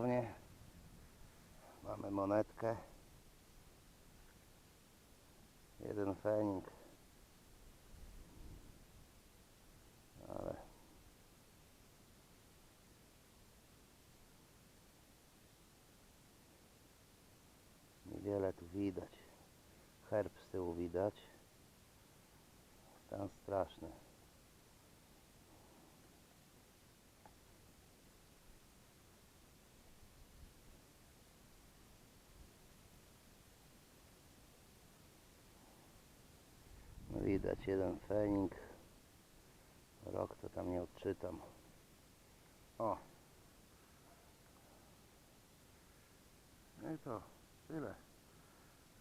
stronie mamy monetkę. Jeden fening. Ale niewiele tu widać. Herb z tyłu widać. Stan straszny. No widać jeden fening. Rok to tam nie odczytam. O. No i to tyle.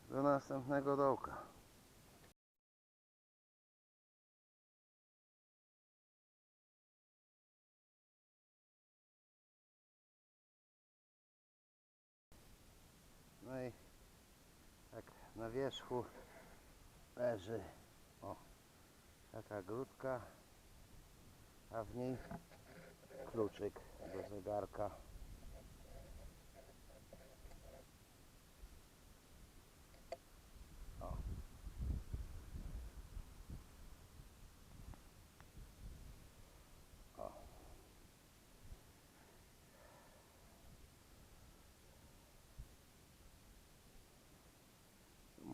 Do następnego dołka. No i tak na wierzchu leży o, taka grudka, a w niej kluczyk do zegarka.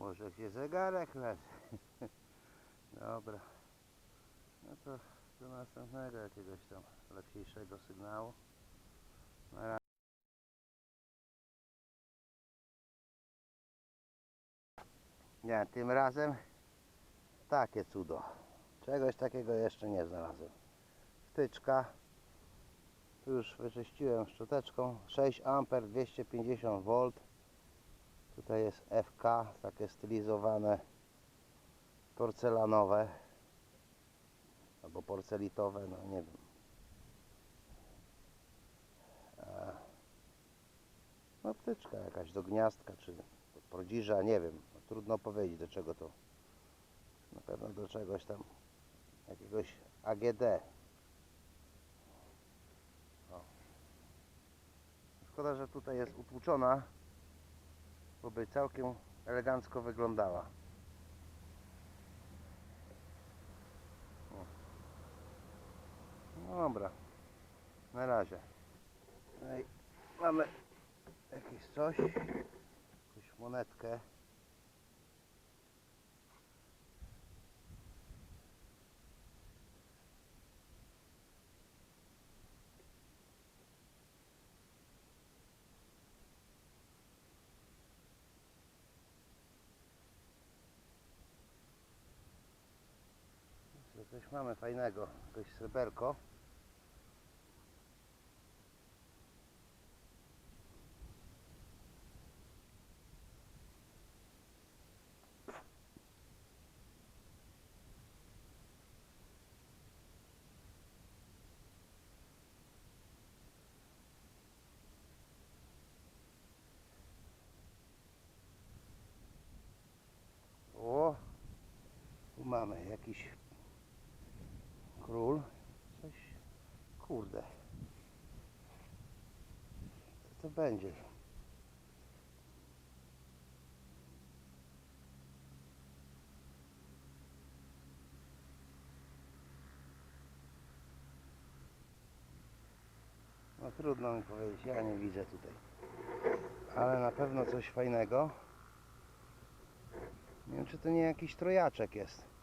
Może gdzie zegarek leży. Dobra. No to do następnego jakiegoś tam lepszego sygnału. Na razie. Nie, tym razem takie cudo. Czegoś takiego jeszcze nie znalazłem. Wtyczka. Tu już wyczyściłem szczoteczką. 6 A 250 V. Tutaj jest FK, takie stylizowane porcelanowe albo porcelitowe, no nie wiem. No ptyczka jakaś do gniazdka czy do prodziża, nie wiem. No, trudno powiedzieć do czego to. Na pewno do czegoś tam jakiegoś AGD. Szkoda, że tutaj jest utłuczona, bo by całkiem elegancko wyglądała. Dobra, na razie. I mamy jakieś coś, jakąś monetkę. Co, Coś mamy fajnego, jakieś sreberko. O, tu mamy jakiś król. Coś, kurde. Co to będzie? No trudno mi powiedzieć, ja nie widzę tutaj. Ale na pewno coś fajnego. Nie wiem czy to nie jakiś trojaczek jest.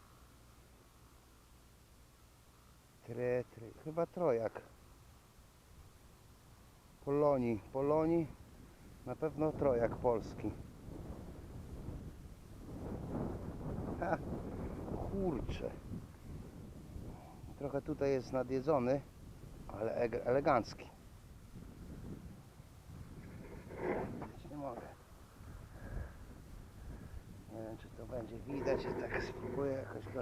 Try, try. Chyba trojak. Polonii. Polonii. Na pewno trojak polski. Ha, kurczę. Trochę tutaj jest nadjedzony, ale eg- elegancki. Nie mogę. Nie wiem czy to będzie widać, ja tak spróbuję jakoś go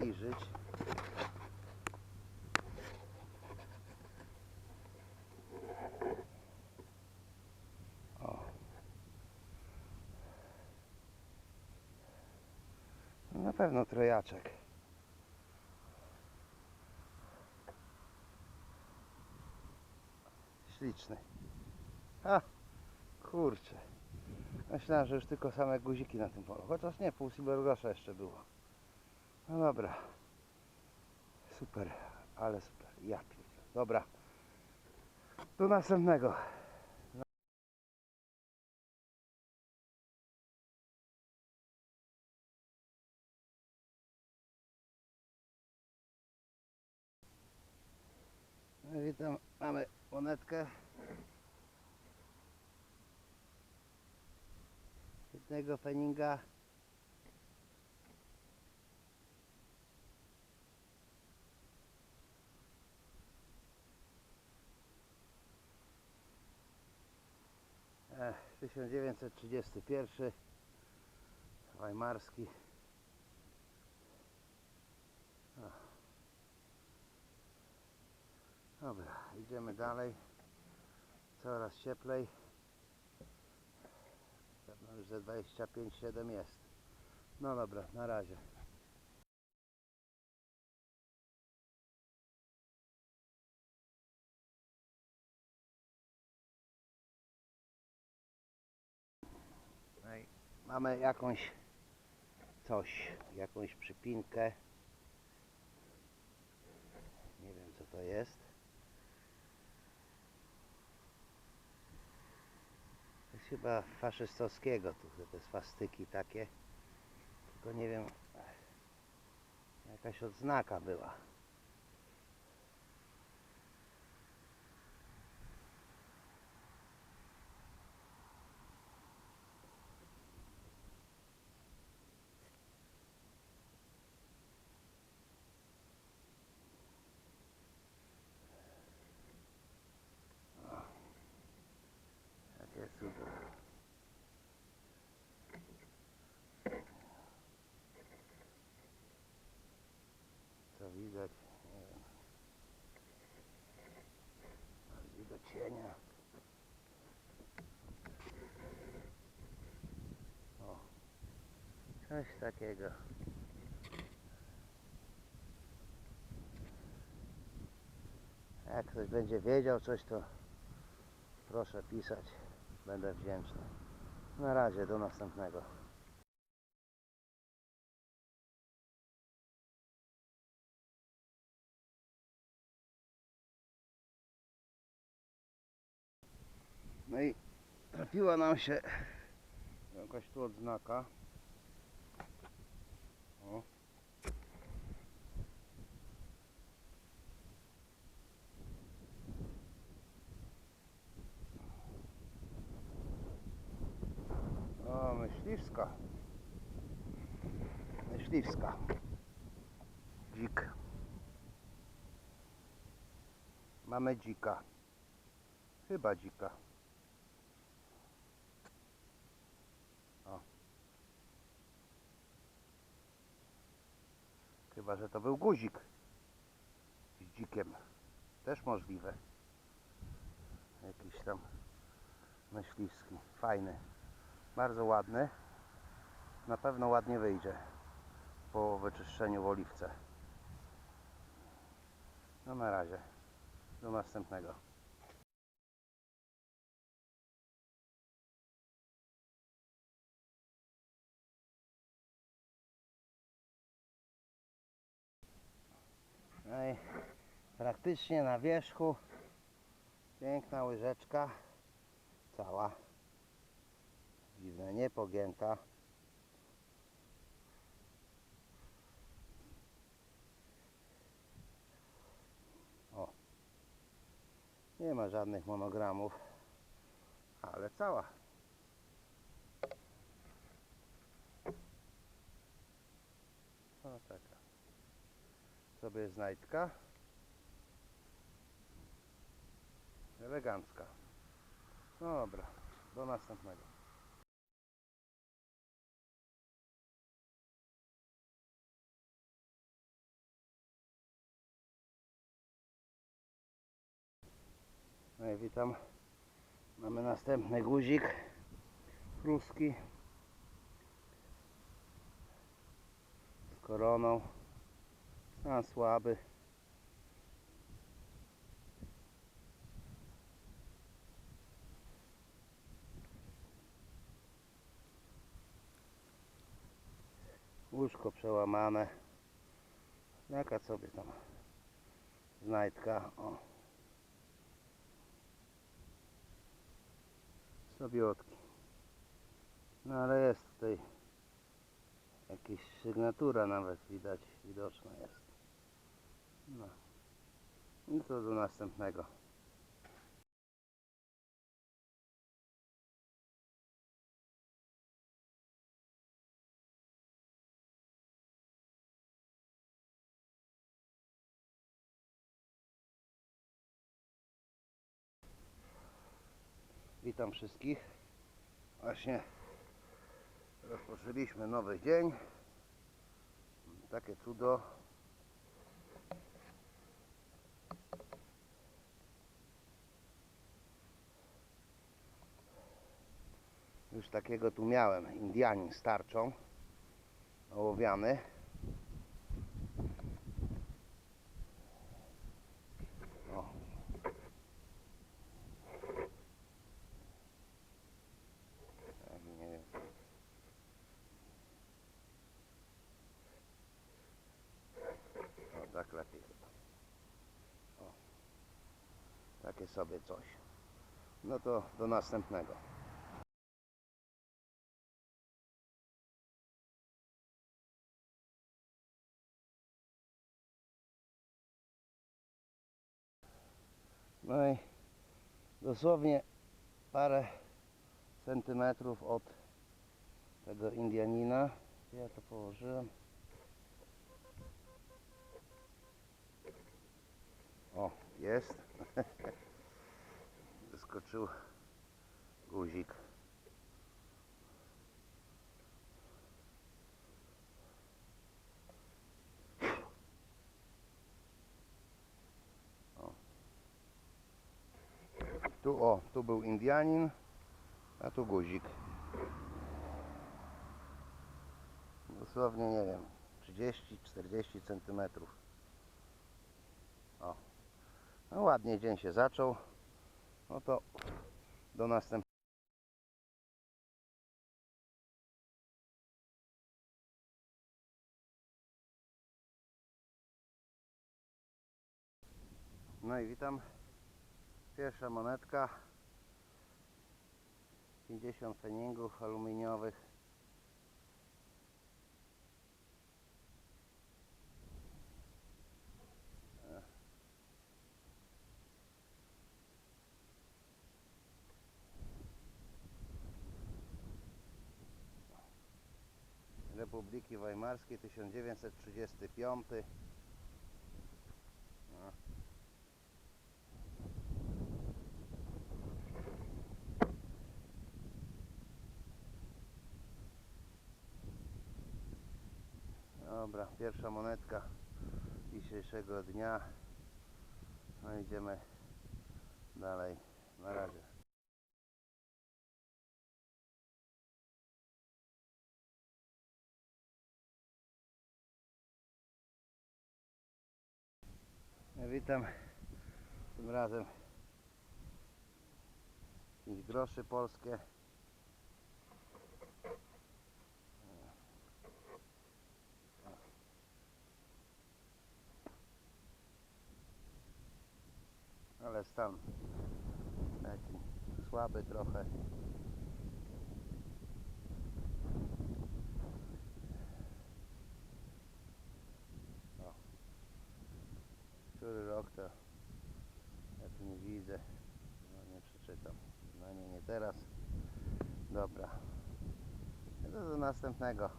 tu przybliżyć. O. No Na pewno trojaczek. śliczny. A, kurczę. Myślałem, że już tylko same guziki na tym polu. Chociaż nie, pół silvergrosza jeszcze było. No dobra. Super, ale super. Ja pierdolę. Dobra. Do następnego. No, witam, mamy monetkę. Jednego feninga. 1931 Weimarski Dobra, idziemy dalej. Coraz cieplej. Już ze 25,7 jest. No dobra, na razie. Mamy jakąś coś, jakąś przypinkę. Nie wiem co to jest. To jest chyba faszystowskiego, tu te swastyki takie. Tylko nie wiem, jakaś odznaka była. Takie cudo. Co widać? Nie wiem. Bardziej do cienia. O. Coś takiego. Jak ktoś będzie wiedział coś, to proszę pisać. Będę wdzięczny. Na razie, do następnego. No i trafiła nam się jakaś tu odznaka. O. O, myśliwska. Myśliwska. Dzik. Mamy dzika. Chyba dzika. O. Chyba, że to był guzik. Z dzikiem. Też możliwe. Jakiś tam myśliwski. Fajny. Bardzo ładny. Na pewno ładnie wyjdzie po wyczyszczeniu w oliwce. No na razie. Do następnego. No i praktycznie na wierzchu piękna łyżeczka cała dziwne, nie pogięta. O. Nie ma żadnych monogramów ale cała. O taka. Sobie znajdka. Elegancka. Dobra do następnego No i witam. Mamy następny guzik ruski z koroną. A słaby. Łóżko przełamane. Jaka sobie tam znajdka. O. Sobiotki. No ale jest tutaj jakaś sygnatura nawet widać, widoczna jest. No. I to do następnego. Witam wszystkich. Właśnie rozpoczęliśmy nowy dzień. Takie cudo. Już takiego tu miałem. Indianin z tarczą. Ołowiany. O, tak, nie wiem. O, tak lepiej chyba. O. Takie sobie coś. No to do następnego. No i dosłownie parę centymetrów od tego Indianina. Ja to położyłem. O, jest. Wyskoczył guzik. O. Tu o, tu był Indianin, a tu guzik. Dosłownie nie wiem, 30-40 centymetrów. No ładnie dzień się zaczął. No to do następnego. No i witam. Pierwsza monetka. 50 feningów aluminiowych. Republiki Weimarskiej 1935 no. Dobra, pierwsza monetka dzisiejszego dnia. No idziemy dalej. Na razie. Witam. Tym razem 5 groszy polskie. Ale stan taki słaby trochę. O. Który rok to ja tu nie widzę. No nie przeczytam. No nie, nie teraz. Dobra. No to do następnego.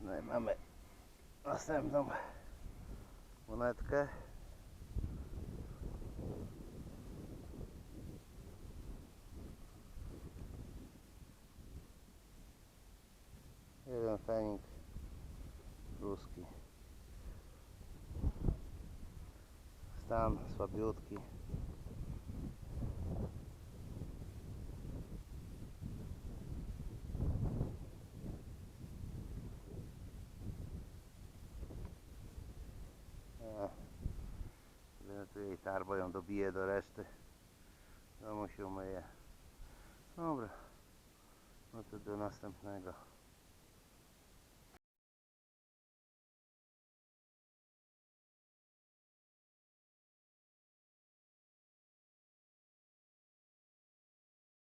No i mamy następną monetkę. Jeden fenik ruski. Stan słabiutki. Nawet Tarbo ją dobije do reszty. Domu się umyje. Dobra. No to do następnego.